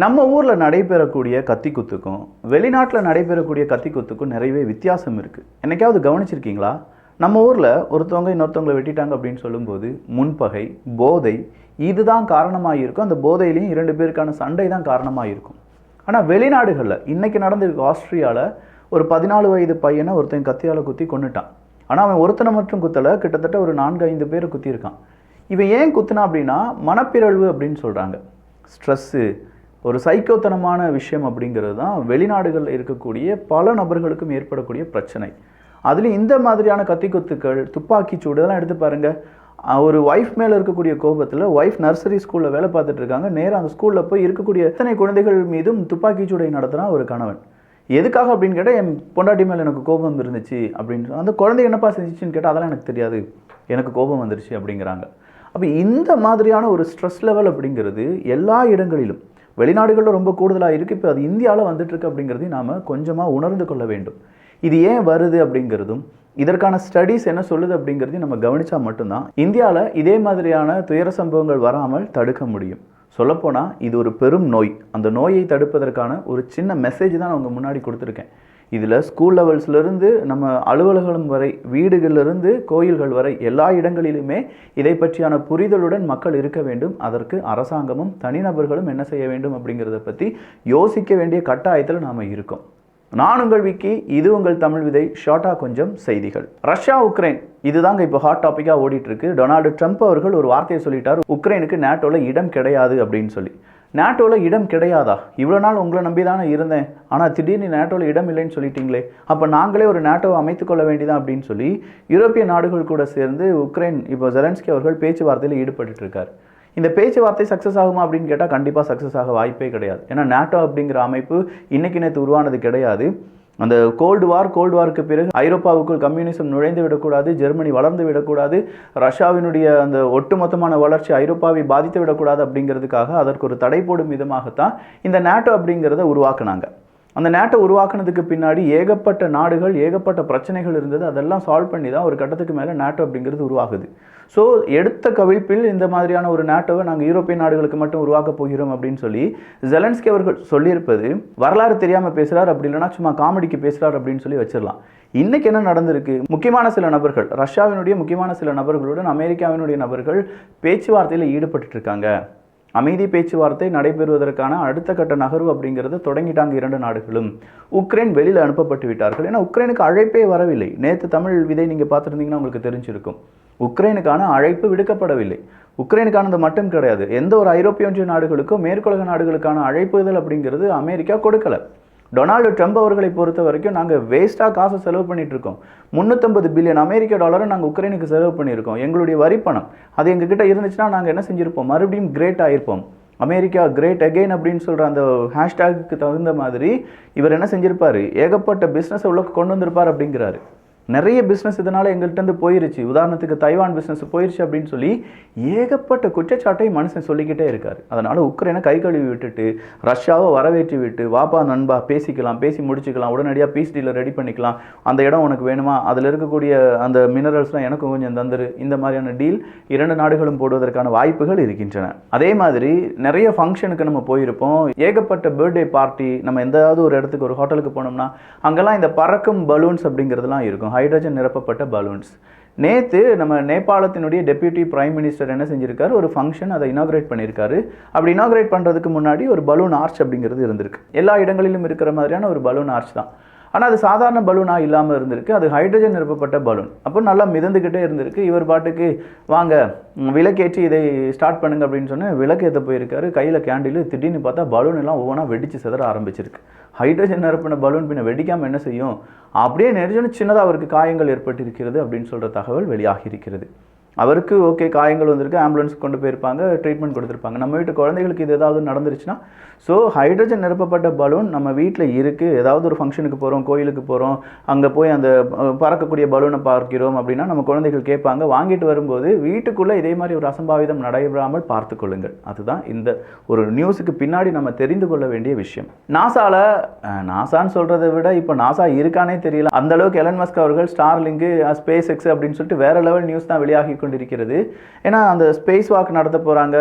நம்ம ஊரில் நடைபெறக்கூடிய கத்திக்குத்துக்கும் வெளிநாட்டில் நடைபெறக்கூடிய கத்திக்குத்துக்கும் நிறையவே வித்தியாசம் இருக்குது என்னைக்காவது கவனிச்சிருக்கீங்களா? நம்ம ஊரில் ஒருத்தவங்க இன்னொருத்தவங்களை வெட்டிட்டாங்க அப்படின்னு சொல்லும்போது முன்பகை போதை இதுதான் காரணமாக இருக்கும் அந்த போதையிலையும் இரண்டு பேருக்கான சண்டை தான் காரணமாக இருக்கும் ஆனால் வெளிநாடுகளில் இன்றைக்கி நடந்திருக்கு ஆஸ்திரியாவில் ஒரு பதினாலு வயது பையனை ஒருத்தன் கத்தியால் குத்தி கொண்டுட்டான் ஆனால் அவன் ஒருத்தனை மட்டும் குத்தலை கிட்டத்தட்ட ஒரு நான்கு ஐந்து பேர் குத்தியிருக்கான். இவன் ஏன் குத்துனா அப்படின்னா மனப்பிறழ்வு அப்படின்னு சொல்கிறாங்க ஸ்ட்ரெஸ்ஸு ஒரு சைக்கோத்தனமான விஷயம் அப்படிங்கிறது தான் வெளிநாடுகளில் இருக்கக்கூடிய பல நபர்களுக்கும் ஏற்படக்கூடிய பிரச்சனை. அதுலேயும் இந்த மாதிரியான கத்திக்குத்துக்கள் துப்பாக்கி சூடு இதெல்லாம் எடுத்து பாருங்கள் ஒரு ஒய்ஃப் மேலே இருக்கக்கூடிய கோபத்தில் ஒய்ஃப் நர்சரி ஸ்கூலில் வேலை பார்த்துட்டு இருக்காங்க. நேராக அந்த ஸ்கூலில் போய் இருக்கக்கூடிய எத்தனை குழந்தைகள் மீதும் துப்பாக்கி சூடை நடத்துகிறான் ஒரு கணவன். எதுக்காக அப்படின்னு கேட்டால் என் பொண்டாட்டி மேலே எனக்கு கோபம் இருந்துச்சு அப்படின்னு அந்த குழந்தை என்னப்பா செஞ்சிச்சின்னு கேட்டால் அதெல்லாம் எனக்கு தெரியாது. எனக்கு கோபம் வந்துருச்சு அப்படிங்கிறாங்க. அப்போ இந்த மாதிரியான ஒரு ஸ்ட்ரெஸ் லெவல் அப்படிங்கிறது எல்லா இடங்களிலும் வெளிநாடுகளில் ரொம்ப கூடுதலாக இருக்குது இப்போ அது இந்தியாவில் வந்துட்டுருக்கு அப்படிங்கிறதையும் நாம் கொஞ்சமாக உணர்ந்து கொள்ள வேண்டும். இது ஏன் வருது அப்படிங்கிறதும் இதற்கான ஸ்டடீஸ் என்ன சொல்லுது அப்படிங்கிறதையும் நம்ம கவனித்தா மட்டும்தான் இந்தியாவில் இதே மாதிரியான துயர சம்பவங்கள் வராமல் தடுக்க முடியும். சொல்லப்போனால் இது ஒரு பெரும் நோய். அந்த நோயை தடுப்பதற்கான ஒரு சின்ன மெசேஜ் தான் நான் உங்கள் முன்னாடி கொடுத்துருக்கேன். இதில் ஸ்கூல் லெவல்ஸ்லேருந்து நம்ம அலுவலகம் வரை வீடுகளிலிருந்து கோயில்கள் வரை எல்லா இடங்களிலுமே இதை பற்றியான புரிதலுடன் மக்கள் இருக்க வேண்டும். அதற்கு அரசாங்கமும் தனிநபர்களும் என்ன செய்ய வேண்டும் அப்படிங்கிறத பற்றி யோசிக்க வேண்டிய கட்டாயத்தில் நாம் இருக்கோம். நான் உங்கள் விக்கி இது உங்கள் தமிழ் விதை ஷார்ட்டாக கொஞ்சம் செய்திகள். ரஷ்யா உக்ரைன் இதுதாங்க இப்போ ஹாட் டாப்பிக்காக ஓடிட்டு இருக்கு. டொனால்டு ட்ரம்ப் அவர்கள் ஒரு வார்த்தையை சொல்லிட்டார் உக்ரைனுக்கு நேட்டோவில் இடம் கிடையாது அப்படின்னு சொல்லி. நேட்டோவில் இடம் கிடையாதா? இவ்வளோ நாள் உங்களை நம்பி தானே இருந்தேன். ஆனால் திடீர்னு நேட்டோவில் இடம் இல்லைன்னு சொல்லிட்டீங்களே. அப்போ நாங்களே ஒரு நேட்டோவை அமைத்துக்கொள்ள வேண்டியதான் அப்படின்னு சொல்லி யூரோப்பிய நாடுகள் கூட சேர்ந்து உக்ரைன் இப்போ ஜெலன்ஸ்கி அவர்கள் பேச்சுவார்த்தையில் ஈடுபட்டுட்டு இருக்கார். இந்த பேச்சுவார்த்தை சக்ஸஸ் ஆகுமா அப்படின்னு கேட்டால் கண்டிப்பாக சக்ஸஸ் ஆக வாய்ப்பே கிடையாது. ஏன்னா நேட்டோ அப்படிங்கிற அமைப்பு இன்னைக்கு நேற்று உருவானது கிடையாது. அந்த கோல்டு வார் கோல்டு வாருக்கு பிறகு ஐரோப்பாவுக்குள் கம்யூனிசம் நுழைந்து விடக்கூடாது ஜெர்மனி வளர்ந்து விடக்கூடாது ரஷ்யாவினுடைய அந்த ஒட்டுமொத்தமான வளர்ச்சி ஐரோப்பாவை பாதித்து விடக்கூடாது அப்படிங்கிறதுக்காக அதற்கு ஒரு தடை போடும் விதமாகத்தான் இந்த நேட்டோ அப்படிங்கிறத உருவாக்குனாங்க. அந்த நேட்டை உருவாக்குனதுக்கு பின்னாடி ஏகப்பட்ட நாடுகள் ஏகப்பட்ட பிரச்சனைகள் இருந்தது. அதெல்லாம் சால்வ் பண்ணி தான் ஒரு கட்டத்துக்கு மேலே நேட்டோ அப்படிங்கிறது உருவாகுது. ஸோ எடுத்த கவிழ்ப்பில் இந்த மாதிரியான ஒரு நேட்டோவை நாங்கள் யூரோப்பிய நாடுகளுக்கு மட்டும் உருவாக்க போகிறோம் அப்படின்னு சொல்லி ஜெலன்ஸ்கி அவர்கள் சொல்லியிருப்பது வரலாறு தெரியாமல் பேசுகிறார் அப்படி இல்லைன்னா சும்மா காமெடிக்கு பேசுகிறார் அப்படின்னு சொல்லி வச்சிடலாம். இன்னைக்கு என்ன நடந்திருக்கு? முக்கியமான சில நபர்கள் ரஷ்யாவினுடைய முக்கியமான சில நபர்களுடன் அமெரிக்காவினுடைய நபர்கள் பேச்சுவார்த்தையில் ஈடுபட்டு இருக்காங்க. அமைதி பேச்சுவார்த்தை நடைபெறுவதற்கான அடுத்த கட்ட நகர்வு அப்படிங்கிறத தொடங்கிட்டாங்க இரண்டு நாடுகளும். உக்ரைன் வெளியில் அனுப்பப்பட்டு விட்டார்கள். ஏன்னா உக்ரைனுக்கு அழைப்பே வரவில்லை. நேற்று தமிழ் விதை நீங்கள் பார்த்துருந்தீங்கன்னா உங்களுக்கு தெரிஞ்சிருக்கும். உக்ரைனுக்கான அழைப்பு விடுக்கப்படவில்லை. உக்ரைனுக்கானது மட்டும் கிடையாது. எந்த ஒரு ஐரோப்பிய ஒன்றிய நாடுகளுக்கும் மேற்குலக நாடுகளுக்கான அழைப்புதல் அப்படிங்கிறது அமெரிக்கா கொடுக்கலை. டொனால்டு ட்ரம்ப் அவர்களை பொறுத்த வரைக்கும் நாங்கள் வேஸ்ட்டாக காசை செலவு பண்ணிட்டு இருக்கோம் முந்நூற்றம்பது பில்லியன் அமெரிக்க டாலரை நாங்கள் உக்ரைனுக்கு செலவு பண்ணியிருக்கோம். எங்களுடைய வரி பணம். அது எங்ககிட்ட இருந்துச்சுன்னா நாங்கள் என்ன செஞ்சுருப்போம்? மறுபடியும் கிரேட் ஆகிருப்போம் அமெரிக்கா கிரேட் அகெயின் அப்படின்னு சொல்கிற அந்த ஹேஷ்டேக்கு தகுந்த மாதிரி இவர் என்ன செஞ்சுருப்பார்? ஏகப்பட்ட பிஸ்னஸை உள்ளக்கு கொண்டு வந்திருப்பார் அப்படிங்கிறாரு. நிறைய பிஸ்னஸ் இதனால் எங்கள்கிட்ட போயிருச்சு. உதாரணத்துக்கு தைவான் பிஸ்னஸ் போயிருச்சு அப்படின்னு சொல்லி ஏகப்பட்ட குற்றச்சாட்டை மனுஷன் சொல்லிக்கிட்டே இருக்கார். அதனால் உக்ரைனை கை கழுவி விட்டுட்டு ரஷ்யாவை வரவேற்றி விட்டு வாப்பா நண்பா பேசிக்கலாம் பேசி முடிச்சுக்கலாம் உடனடியாக பீஸ் டீலை ரெடி பண்ணிக்கலாம். அந்த இடம் உனக்கு வேணுமா? அதில் இருக்கக்கூடிய அந்த மினரல்ஸ்லாம் எனக்கும் கொஞ்சம் தந்துரு. இந்த மாதிரியான டீல் இரண்டு நாடுகளும் போடுவதற்கான வாய்ப்புகள் இருக்கின்றன. அதே மாதிரி நிறைய ஃபங்க்ஷனுக்கு நம்ம போயிருப்போம். ஏகப்பட்ட பர்த்டே பார்ட்டி நம்ம எந்தாவது ஒரு இடத்துக்கு ஒரு ஹோட்டலுக்கு போனோம்னா அங்கெல்லாம் இந்த பறக்கும் பலூன்ஸ் அப்படிங்கிறதுலாம் இருக்கும். ஹைட்ரஜன் நிரப்பப்பட்ட பலூன்ஸ் நேற்று நம்ம நேபாளத்தினுடைய டெப்யூட்டி பிரைம் மினிஸ்டர் என்ன செஞ்சிருக்காரு? ஒரு ஃபங்க்ஷன் அதை இனாகிரேட் பண்ணியிருக்காரு அப்படி இனாகிரேட் பண்ணுறதுக்கு முன்னாடி ஒரு பலூன் ஆர்ச் அப்படிங்கிறது இருந்திருக்கு. எல்லா இடங்களிலும் இருக்கிற மாதிரியான ஒரு பலூன் ஆர்ச் தான். ஆனால் அது சாதாரண பலூனாக இல்லாமல் இருந்திருக்கு. அது ஹைட்ரஜன் நிரப்பப்பட்ட பலூன். அப்போ நல்லா மிதந்துக்கிட்டே இருந்திருக்கு. இவர் பாட்டுக்கு வாங்க விளக்கேற்றி இதை ஸ்டார்ட் பண்ணுங்க அப்படின்னு சொன்ன விளக்கேற்ற போயிருக்காரு. கையில் கேண்டில் திடீர்னு பார்த்தா பலூன் எல்லாம் ஒவ்வொன்றா வெடிச்சு சிதற ஆரம்பிச்சிருக்கு. ஹைட்ரஜன் நிரப்பின பலூன் பின்ன வெடிக்காமல் என்ன செய்யும்? அப்படியே நெரிஞ்சோன்னு சின்னதாக அவருக்கு காயங்கள் ஏற்பட்டிருக்கிறது அப்படின்னு சொல்கிற தகவல் வெளியாகி இருக்கிறது அவருக்கு ஓகே காயங்கள் வந்திருக்கு ஆம்புலன்ஸ் கொண்டு போயிருப்பாங்க ட்ரீட்மெண்ட் கொடுத்துருப்பாங்க. நம்ம வீட்டு குழந்தைகளுக்கு இது ஏதாவது நடந்துருச்சுன்னா ஸோ ஹைட்ரஜன் நிரப்பப்பட்ட பலூன் நம்ம வீட்டில் இருக்குது ஏதாவது ஒரு ஃபங்க்ஷனுக்கு போகிறோம் கோயிலுக்கு போகிறோம் அங்கே போய் அந்த பறக்கக்கூடிய பலூனை பார்க்கிறோம் அப்படின்னா நம்ம குழந்தைகள் கேட்பாங்க. வாங்கிட்டு வரும்போது வீட்டுக்குள்ளே இதே மாதிரி ஒரு அசம்பாவிதம் நடைபெறாமல் பார்த்து கொள்ளுங்கள். அதுதான் இந்த ஒரு நியூஸுக்கு பின்னாடி நம்ம தெரிந்து கொள்ள வேண்டிய விஷயம். நாசாவில் நாசான்னு சொல்கிறத விட இப்போ நாசா இருக்கானே தெரியல. அந்த அளவுக்கு எலன் மஸ்க் அவர்கள் ஸ்டார் லிங்கு ஸ்பேஸ் எக்ஸ் அப்படின்னு சொல்லிட்டு வேறு லெவல் நியூஸ் தான் வெளியாகி கொண்டிருக்கிறது ஏன்னா அந்த ஸ்பேஸ் வாக் நடத்த போகிறாங்க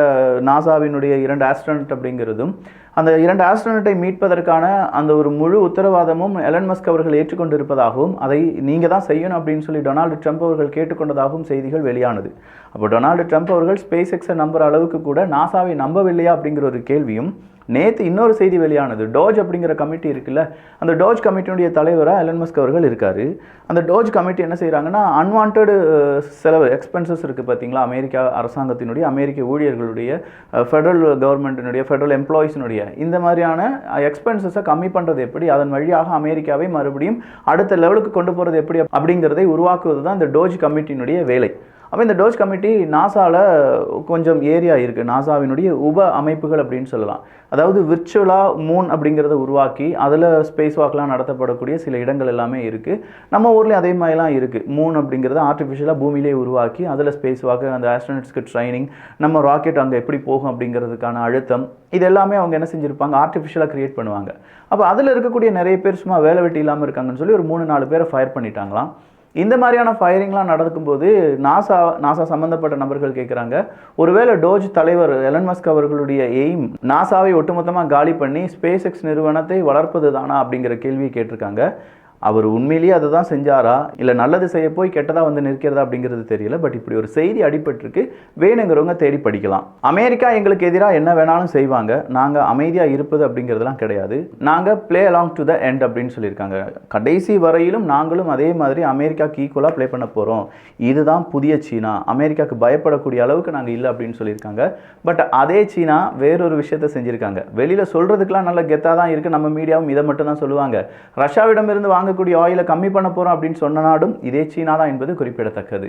நாசாவினுடைய இரண்டு ஆஸ்ட்ரானட் அப்படிங்கிறதும் அந்த இரண்டு ஆஸ்ட்ரானட்டை மீட்பதற்கான அந்த ஒரு முழு உத்தரவாதமும் எலன் மஸ்க் அவர்கள் ஏற்றுக்கொண்டிருப்பதாகவும் அதை நீங்கள் தான் செய்யணும் அப்படின்னு சொல்லி டொனால்டு ட்ரம்ப் அவர்கள் கேட்டுக்கொண்டதாகவும் செய்திகள் வெளியானது. அப்போ டொனால்டு ட்ரம்ப் அவர்கள் ஸ்பேஸ் எக்ஸை நம்புற அளவுக்கு கூட நாசாவை நம்பவில்லையா அப்படிங்கிற ஒரு கேள்வியும் நேற்று இன்னொரு செய்தி வெளியானது டோஜ் அப்படிங்கிற கமிட்டி இருக்குல்ல அந்த டோஜ் கமிட்டியுடைய தலைவராக எலன் மஸ்க் அவர்கள் இருக்கார். அந்த டோஜ் கமிட்டி என்ன செய்கிறாங்கன்னா அன்வான்ட் செலவு எக்ஸ்பென்சஸ் இருக்குது பார்த்தீங்களா அமெரிக்கா அரசாங்கத்தினுடைய அமெரிக்க ஊழியர்களுடைய ஃபெடரல் கவர்மெண்ட்டினுடைய ஃபெடரல் எம்ப்ளாயிஸினுடைய இந்த மாதிரியான எக்ஸ்பென்சஸை கம்மி பண்ணுறது எப்படி அதன் வழியாக அமெரிக்காவை மறுபடியும் அடுத்த லெவலுக்கு கொண்டு போகிறது எப்படி அப்படிங்கிறதை உருவாக்குவது தான் இந்த டோஜ் கமிட்டியினுடைய வேலை. அப்போ இந்த டோஜ் கமிட்டி நாசாவில் கொஞ்சம் ஏரியா இருக்குது நாசாவினுடைய உப அமைப்புகள் அப்படின்னு சொல்லலாம். அதாவது விர்ச்சுவலாக மூன் அப்படிங்கிறத உருவாக்கி அதில் ஸ்பேஸ் வாக்லாம் நடத்தப்படக்கூடிய சில இடங்கள் எல்லாமே இருக்குது நம்ம ஊர்லேயும் அதே மாதிரிலாம் இருக்குது மூன் அப்படிங்கிறத ஆர்டிஃபிஷியலாக பூமியிலே உருவாக்கி அதில் ஸ்பேஸ் வாக்கு அந்த ஆஸ்ட்ரோனட்ஸ்க்கு ட்ரைனிங் நம்ம ராக்கெட் அங்கே எப்படி போகும் அப்படிங்கிறதுக்கான அழுத்தம் இது எல்லாமே அவங்க என்ன செஞ்சுருப்பாங்க? ஆர்டிஃபிஷியலாக க்ரியேட் பண்ணுவாங்க. அப்போ அதில் இருக்கக்கூடிய நிறைய பேர் சும்மா வேலை வெட்டி இல்லாமல் இருக்காங்கன்னு சொல்லி ஒரு மூணு நாலு பேரை ஃபயர் பண்ணிட்டாங்களாம். இந்த மாதிரியான ஃபயரிங்லாம் நடக்கும்போது நாசா நாசா சம்மந்தப்பட்ட நபர்கள் கேட்குறாங்க ஒருவேளை டோஜ் தலைவர் எலன் மஸ்க் அவர்களுடைய எய்ம் நாசாவை ஒட்டுமொத்தமாக காலி பண்ணி ஸ்பேஸ் எக்ஸ் நிறுவனத்தை வளர்ப்பது தானா அப்படிங்கிற கேள்வியை கேட்டிருக்காங்க. அவர் உண்மையிலேயே அதை தான் செஞ்சாரா? இல்லை நல்லது செய்ய போய் கெட்டதாக வந்து நிற்கிறதா அப்படிங்கிறது தெரியல. பட் இப்படி ஒரு செய்தி அடிபட்டிருக்கு. வேணுங்கிறவங்க தேடி படிக்கலாம். அமெரிக்கா எங்களுக்கு எதிராக என்ன வேணாலும் செய்வாங்க. நாங்கள் அமைதியாக இருப்பது அப்படிங்கிறதுலாம் கிடையாது. நாங்கள் play along to the end அப்படின்னு சொல்லியிருக்காங்க. கடைசி வரையிலும் நாங்களும் அதே மாதிரி அமெரிக்காவுக்கு ஈக்குவலாக ப்ளே பண்ண போகிறோம் இதுதான் புதிய சீனா. அமெரிக்காவுக்கு பயப்படக்கூடிய அளவுக்கு நாங்கள் இல்லை அப்படின்னு சொல்லியிருக்காங்க. பட் அதே சீனா வேறொரு விஷயத்த செஞ்சுருக்காங்க. வெளியில் சொல்கிறதுக்கெலாம் நல்ல கெத்தாக தான் இருக்குது நம்ம மீடியாவும் இதை மட்டும் தான் சொல்லுவாங்க. ரஷ்யாவிடமிருந்து வாங்கக்கூடிய ஆயிலை கம்மி பண்ண போகிறோம் அப்படின்னு சொன்ன நாடும் இதே சீனா தான் என்பது குறிப்பிடத்தக்கது.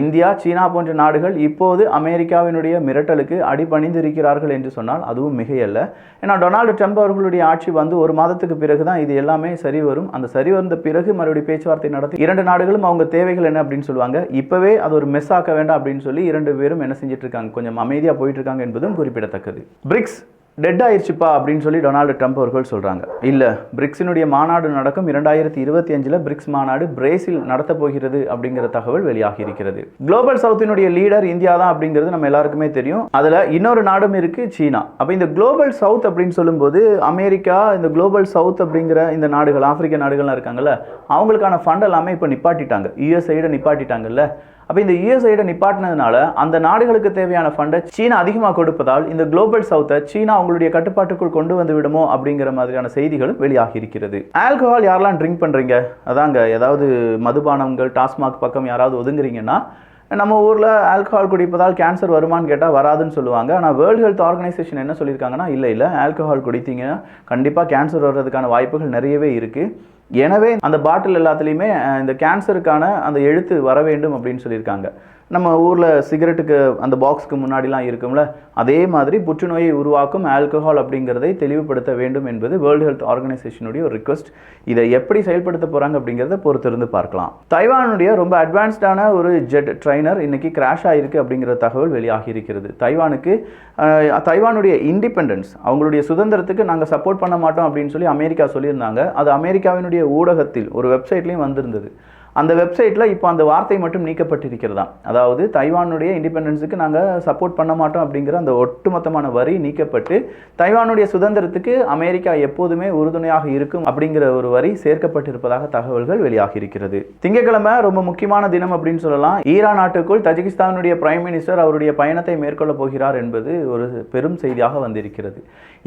இந்தியா சீனா போன்ற நாடுகள் இப்போது அமெரிக்காவினுடைய மிரட்டலுக்கு அடிபணிந்திருக்கிறார்கள் என்று சொன்னால் அதுவும் மிகையல்ல. ஏன்னா டொனால்டு ட்ரம்ப் அவர்களுடைய ஆட்சி வந்து ஒரு மாதத்துக்கு பிறகு தான் இது எல்லாமே சரி வரும். அந்த சரி வந்த பிறகு மறுபடியும் பேச்சுவார்த்தை நடத்தி இரண்டு நாடுகளும் அவங்க தேவைகள் என்ன அப்படின்னு சொல்லுவாங்க. இப்போவே அது ஒரு மிஸ் ஆக்க வேண்டாம் அப்படின்னு சொல்லி இரண்டு பேரும் என்ன செஞ்சிட்டு இருக்காங்க கொஞ்சம் அமைதியாக போயிட்டு இருக்காங்க என்பதும் குறிப்பிடத்தக்கது. பிரிக்ஸ் டெட் ஆயிடுச்சுப்பா அப்படின்னு சொல்லி டொனால்டு ட்ரம்ப் அவர்கள் சொல்கிறாங்க இல்லை பிரிக்ஸினுடைய மாநாடு நடக்கும் இரண்டாயிரத்தி இருபத்தி அஞ்சில் பிரிக்ஸ் மாநாடு பிரேசில் நடத்த போகிறது அப்படிங்கிற தகவல் வெளியாகி இருக்கிறது. குளோபல் சவுத்தினுடைய லீடர் இந்தியா தான் அப்படிங்கிறது நம்ம எல்லாருக்குமே தெரியும். அதில் இன்னொரு நாடும் இருக்குது சீனா. அப்போ இந்த குளோபல் சவுத் அப்படின்னு சொல்லும்போது அமெரிக்கா இந்த குளோபல் சவுத் அப்படிங்கிற இந்த நாடுகள் ஆப்பிரிக்க நாடுகள்லாம் இருக்காங்கல்ல அவங்களுக்கான ஃபண்ட் எல்லாமே இப்போ நிப்பாட்டிட்டாங்க. யூஎஸ்ஐட நிப்பாட்டிட்டாங்கல்ல. அப்போ இந்த யுஎஸ்ஐடை நிப்பாட்டினதுனால அந்த நாடுகளுக்கு தேவையான ஃபண்டை சீனா அதிகமாக கொடுப்பதால் இந்த குளோபல் சவுத்தை சீனா அவங்களுடைய கட்டுப்பாட்டுக்குள் கொண்டு வந்து விடுமோ அப்படிங்கிற மாதிரியான செய்திகளும் வெளியாகி இருக்கிறது ஆல்கஹால் யாரெல்லாம் ட்ரிங்க் பண்ணுறீங்க அதாங்க ஏதாவது மதுபானங்கள் டாஸ்மாக் பக்கம் யாராவது ஒதுங்குறீங்கன்னா நம்ம ஊரில் ஆல்கஹால் குடிப்பதால் கேன்சர் வருமான்னு கேட்டால் வராதுன்னு சொல்லுவாங்க. ஆனால் வேர்ல்டு ஹெல்த் ஆர்கனைசேஷன் என்ன சொல்லியிருக்காங்கன்னா இல்லை இல்லை ஆல்கஹால் குடித்தீங்கன்னா கண்டிப்பாக கேன்சர் வர்றதுக்கான வாய்ப்புகள் நிறையவே இருக்குது எனவே அந்த பாட்டில் எல்லாத்துலேயுமே இந்த கேன்சருக்கான அந்த எழுத்து வர வேண்டும் அப்படின்னு சொல்லியிருக்காங்க. நம்ம ஊரில் சிகரெட்டுக்கு அந்த பாக்ஸ்க்கு முன்னாடிலாம் இருக்கும்ல அதே மாதிரி புற்றுநோயை உருவாக்கும் ஆல்கஹால் அப்படிங்கிறதை தெளிவுபடுத்த வேண்டும் என்பது வேர்ல்டு ஹெல்த் ஆர்கனைசேஷனுடைய ஒரு ரிக்வஸ்ட் இதை எப்படி செயல்படுத்த போகிறாங்க அப்படிங்கிறத பொறுத்திருந்து பார்க்கலாம். தைவானுடைய ரொம்ப அட்வான்ஸ்டான ஒரு ஜெட் ட்ரைனர் இன்னைக்கு கிராஷ் ஆகிருக்கு அப்படிங்கிற தகவல் வெளியாகி இருக்கிறது. தைவானுக்கு தைவானுடைய இண்டிபெண்டன்ஸ் அவங்களுடைய சுதந்திரத்துக்கு நாங்கள் சப்போர்ட் பண்ண மாட்டோம் அப்படின்னு சொல்லி அமெரிக்கா சொல்லியிருந்தாங்க. அது அமெரிக்காவினுடைய ஊடகத்தில் ஒரு வெப்சைட்லேயும் வந்திருந்தது. அந்த வெப்சைட்டில் இப்போ அந்த வார்த்தை மட்டும் நீக்கப்பட்டிருக்கிறதா அதாவது தைவானுடைய இண்டிபெண்டன்ஸுக்கு நாங்கள் சப்போர்ட் பண்ண மாட்டோம் அப்படிங்கிற அந்த ஒட்டுமொத்தமான வரி நீக்கப்பட்டு தைவானுடைய சுதந்திரத்துக்கு அமெரிக்கா எப்போதுமே உறுதுணையாக இருக்கும் அப்படிங்கிற ஒரு வரி சேர்க்கப்பட்டிருப்பதாக தகவல்கள் வெளியாகி இருக்கிறது திங்கட்கிழமை ரொம்ப முக்கியமான தினம் அப்படின்னு சொல்லலாம். ஈரான் நாட்டுக்குள் தஜிகிஸ்தானுடைய பிரைம் மினிஸ்டர் அவருடைய பயணத்தை மேற்கொள்ள போகிறார் என்பது ஒரு பெரும் செய்தியாக வந்திருக்கிறது.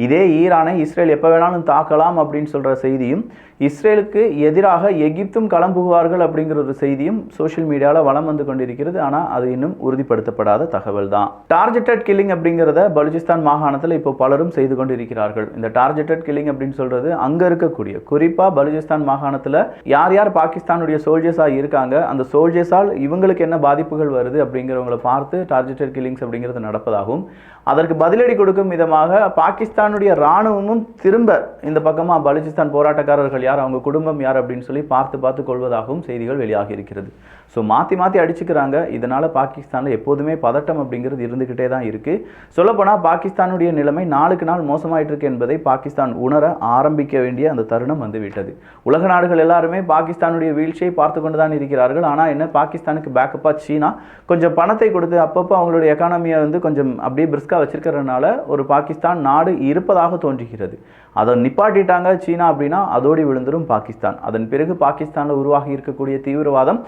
இதே ஈரானை இஸ்ரேல் எப்போ வேணாலும் தாக்கலாம் அப்படின்னு சொல்கிற செய்தியும் இஸ்ரேலுக்கு எதிராக எகிப்தும் களம் புகுவார்கள் அப்படிங்கிற ஒரு செய்தியும் சோஷியல் மீடியாவில் வலம் வந்து கொண்டிருக்கிறது. ஆனால் அது இன்னும் உறுதிப்படுத்தப்படாத தகவல் தான் டார்கெட்டட் கில்லிங் அப்படிங்கிறத பலுச்சிஸ்தான் மாகாணத்தில் இப்போ பலரும் செய்து கொண்டிருக்கிறார்கள். இந்த டார்கெட்டட் கில்லிங் அப்படின்னு சொல்றது அங்கே இருக்கக்கூடிய குறிப்பாக பலுச்சிஸ்தான் மாகாணத்தில் யார் யார் பாகிஸ்தானுடைய சோல்ஜர்ஸாக இருக்காங்க அந்த சோல்ஜர்ஸால் இவங்களுக்கு என்ன பாதிப்புகள் வருது அப்படிங்கிறவங்களை பார்த்து டார்கெட்டட் கில்லிங்ஸ் அப்படிங்கிறது நடப்பதாகவும் அதற்கு பதிலடி கொடுக்கும் விதமாக பாகிஸ்தானுடைய இராணுவமும் திரும்ப இந்த பக்கமாக பலுச்சிஸ்தான் போராட்டக்காரர்கள் யார் அவங்க குடும்பம் யார் அப்படின்னு சொல்லி பார்த்து பார்த்து கொள்வதாகவும் செய்தி செய்திகள் வெளியாகி இருக்கிறது. ஸோ மாற்றி மாற்றி அடிச்சுக்கிறாங்க. இதனால் பாகிஸ்தானில் எப்போதுமே பதட்டம் அப்படிங்கிறது இருந்துக்கிட்டே தான் இருக்குது சொல்லப்போனால் பாகிஸ்தானுடைய நிலைமை நாளுக்கு நாள் மோசமாயிட்டு இருக்கு என்பதை பாகிஸ்தான் உணர ஆரம்பிக்க வேண்டிய அந்த தருணம் வந்துவிட்டது. உலக நாடுகள் எல்லாருமே பாகிஸ்தானுடைய வீழ்ச்சியை பார்த்து கொண்டு தான் இருக்கிறார்கள். ஆனால் என்ன பாகிஸ்தானுக்கு பேக்கப்பாக சீனா? கொஞ்சம் பணத்தை கொடுத்து அப்பப்போ அவங்களுடைய எக்கானமியை வந்து கொஞ்சம் அப்படியே பிரிஸ்காக வச்சிருக்கிறதுனால ஒரு பாகிஸ்தான் நாடு இருப்பதாக தோன்றுகிறது. அதை நிப்பாட்டிட்டாங்க சீனா அப்படின்னா அதோடு விழுந்துரும் பாகிஸ்தான். அதன் பிறகு பாகிஸ்தானில் உருவாகி இருக்கக்கூடிய தீவிரவாதம்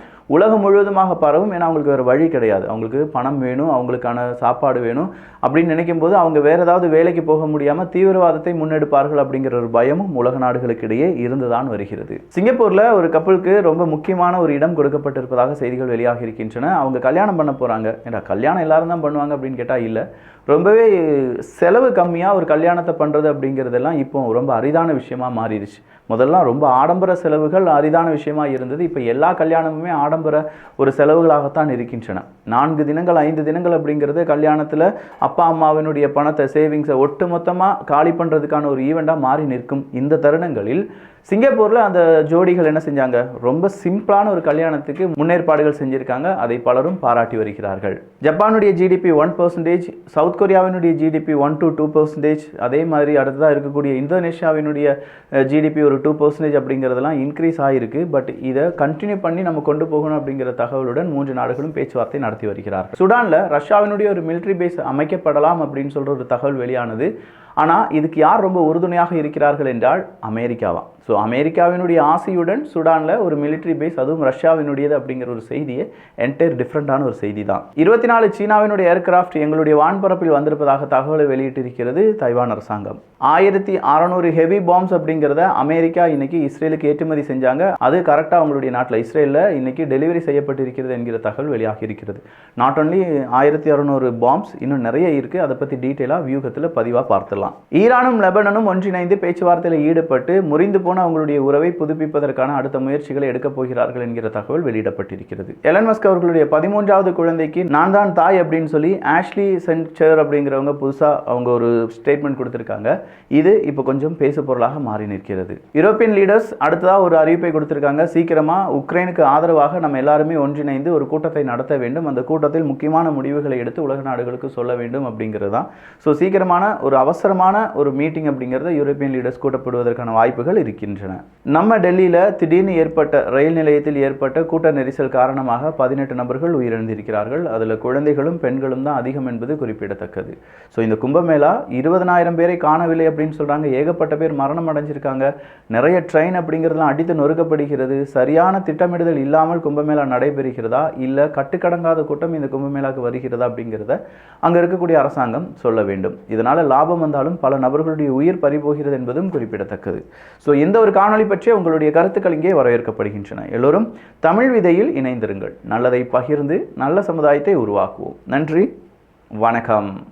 உலகம் முழுவதுமாக பரவும் ஏன்னா அவங்களுக்கு வேறு வழி கிடையாது. அவங்களுக்கு பணம் வேணும் அவங்களுக்கான சாப்பாடு வேணும் அப்படின்னு நினைக்கும் போது அவங்க வேறு ஏதாவது வேலைக்கு போக முடியாமல் தீவிரவாதத்தை முன்னெடுப்பார்கள் அப்படிங்கிற ஒரு பயமும் உலக நாடுகளுக்கு இடையே இருந்துதான் வருகிறது. சிங்கப்பூரில் ஒரு கப்பலுக்கு ரொம்ப முக்கியமான ஒரு இடம் கொடுக்கப்பட்டிருப்பதாக செய்திகள் வெளியாக இருக்கின்றன. அவங்க கல்யாணம் பண்ண போகிறாங்க ஏன்னா கல்யாணம் எல்லாரும் தான் பண்ணுவாங்க அப்படின்னு கேட்டால் இல்லை. ரொம்பவே செலவு கம்மியாக ஒரு கல்யாணத்தை பண்ணுறது அப்படிங்கிறதெல்லாம் இப்போ ரொம்ப அரிதான விஷயமா மாறிடுச்சு. முதல்லாம் ரொம்ப ஆடம்பர செலவுகள் அரிதான விஷயமா இருந்தது. இப்போ எல்லா கல்யாணமுமே ஆடம்பர ஒரு செலவுகளாகத்தான் இருக்கின்றன. நான்கு தினங்கள் ஐந்து தினங்கள் அப்படிங்கிறது கல்யாணத்தில் அப்பா அம்மாவினுடைய பணத்தை சேவிங்ஸை ஒட்டு மொத்தமாக காலி பண்ணுறதுக்கான ஒரு ஈவெண்ட்டாக மாறி நிற்கும். இந்த தருணங்களில் சிங்கப்பூரில் அந்த ஜோடிகள் என்ன செஞ்சாங்க? ரொம்ப சிம்பிளான ஒரு கல்யாணத்துக்கு முன்னேற்பாடுகள் செஞ்சுருக்காங்க. அதை பலரும் பாராட்டி வருகிறார்கள். ஜப்பானுடைய GDP one percentage south கொரியாவினுடைய GDP one to two percentage அதே மாதிரி அடுத்ததாக இருக்கக்கூடிய இந்தோனேஷியாவினுடைய ஜிடிபி ஒரு டூ பர்சன்டேஜ் அப்படிங்கிறதெல்லாம் இன்க்ரீஸ் ஆகிருக்கு பட் இதை கண்டினியூ பண்ணி நம்ம கொண்டு போகணும் அப்படிங்கிற தகவலுடன் மூன்று நாடுகளும் பேச்சுவார்த்தை நடத்தி வருகிறார்கள். சுடானில் ரஷ்யாவினுடைய ஒரு மிலிட்ரி பேஸ் அமைக்கப்படலாம் அப்படின்னு சொல்கிற ஒரு தகவல் வெளியானது. ஆனால் இதுக்கு யார் ரொம்ப உறுதுணையாக இருக்கிறார்கள் என்றால் அமெரிக்காவா ஸோ அமெரிக்காவினுடைய ஆசையுடன் சுடானில் ஒரு மிலிட்ரி பேஸ் அதுவும் ரஷ்யாவினுடையது அப்படிங்கிற ஒரு செய்தியை என்டையர் டிஃப்ரெண்ட்டான ஒரு செய்தி தான். இருபத்தி நாலு சீனாவினுடைய ஏர்கிராஃப்ட் எங்களுடைய வான்பரப்பில் வந்திருப்பதாக தகவலை வெளியிட்டிருக்கிறது தைவான் அரசாங்கம். ஆயிரத்தி அறநூறு ஹெவி பாம்ஸ் அப்படிங்கிறத அமெரிக்கா இன்னைக்கு இஸ்ரேலுக்கு ஏற்றுமதி செஞ்சாங்க. அது கரெக்டாக அவங்களுடைய நாட்டில் இஸ்ரேலில் இன்னைக்கு டெலிவரி செய்யப்பட்டிருக்கிறது என்கிற தகவல் வெளியாகி இருக்கிறது. நாட் ஒன்லி ஆயிரத்தி அறநூறு பாம்ஸ் இன்னும் நிறைய இருக்குது அதை பற்றி டீட்டெயிலாக வியூகத்தில் பதிவாக பார்த்துடலாம் ஈரானும் லெபனனும் ஒன்றிணைந்து பேச்சுவார்த்தையில் ஈடுபட்டு முறிந்து போன அவங்களுடைய உறவை புதுப்பிப்பதற்கான அடுத்த முயற்சிகளை எடுக்கப் போகிறார்கள் என்கிற தகவல் வெளியிடப்பட்டிருக்கிறது. எலன் மஸ்க் அவர்களுடைய பதிமூன்றாவது குழந்தைக்கு நான் தான் தாய் அப்படின்னு சொல்லி ஆஷ்லி சென்ச்சர் அப்படிங்கிறவங்க புதுசாக அவங்க ஒரு ஸ்டேட்மெண்ட் கொடுத்துருக்காங்க. இது இப்போ கொஞ்சம் பேசு பொருளாக மாறி நிற்கிறது. யூரோப்பியன் லீடர்ஸ் அடுத்ததாக ஒரு அறிவிப்பை கொடுத்துருக்காங்க. சீக்கிரமாக உக்ரைனுக்கு ஆதரவாக நம்ம எல்லாருமே ஒன்றிணைந்து ஒரு கூட்டத்தை நடத்த வேண்டும். அந்த கூட்டத்தில் முக்கியமான முடிவுகளை எடுத்து உலக நாடுகளுக்கு சொல்ல வேண்டும் அப்படிங்கிறது தான். ஸோ சீக்கிரமான ஒரு அவசர அவசரமான ஒரு மீட்டிங் அப்படிங்கிறத யூரோப்பியன் லீடர்ஸ் கூட்டப்படுவதற்கான வாய்ப்புகள் இருக்கின்றன. நம்ம டெல்லியில் திடீர்னு ஏற்பட்ட ரயில் நிலையத்தில் ஏற்பட்ட கூட்ட நெரிசல் காரணமாக பதினெட்டு நபர்கள் உயிரிழந்திருக்கிறார்கள். அதில் குழந்தைகளும் பெண்களும் தான் அதிகம் என்பது குறிப்பிடத்தக்கது. ஸோ இந்த கும்பமேளா இருபதனாயிரம் பேரை காணவில்லை அப்படின்னு சொல்கிறாங்க ஏகப்பட்ட பேர் மரணம் அடைஞ்சிருக்காங்க. நிறைய ட்ரெயின் அப்படிங்கிறதுலாம் அடித்து நொறுக்கப்படுகிறது. சரியான திட்டமிடுதல் இல்லாமல் கும்பமேளா நடைபெறுகிறதா? இல்லை கட்டுக்கடங்காத கூட்டம் இந்த கும்பமேளாவுக்கு வருகிறதா அப்படிங்கிறத அங்கே இருக்கக்கூடிய அரசாங்கம் சொல்ல வேண்டும். இதனால் லாபம் வந்த இருந்தாலும் பல நபர்களுடைய உயிர் பறிபோகிறது என்பதும் குறிப்பிடத்தக்கது. ஸோ இந்த ஒரு காணொளி பற்றிய உங்களுடைய கருத்துக்கள் இங்கே வரவேற்கப்படுகின்றன. எல்லோரும் தமிழ் விதையில் இணைந்திருங்கள். நல்லதை பகிர்ந்து நல்ல சமுதாயத்தை உருவாக்குவோம். நன்றி. வணக்கம்.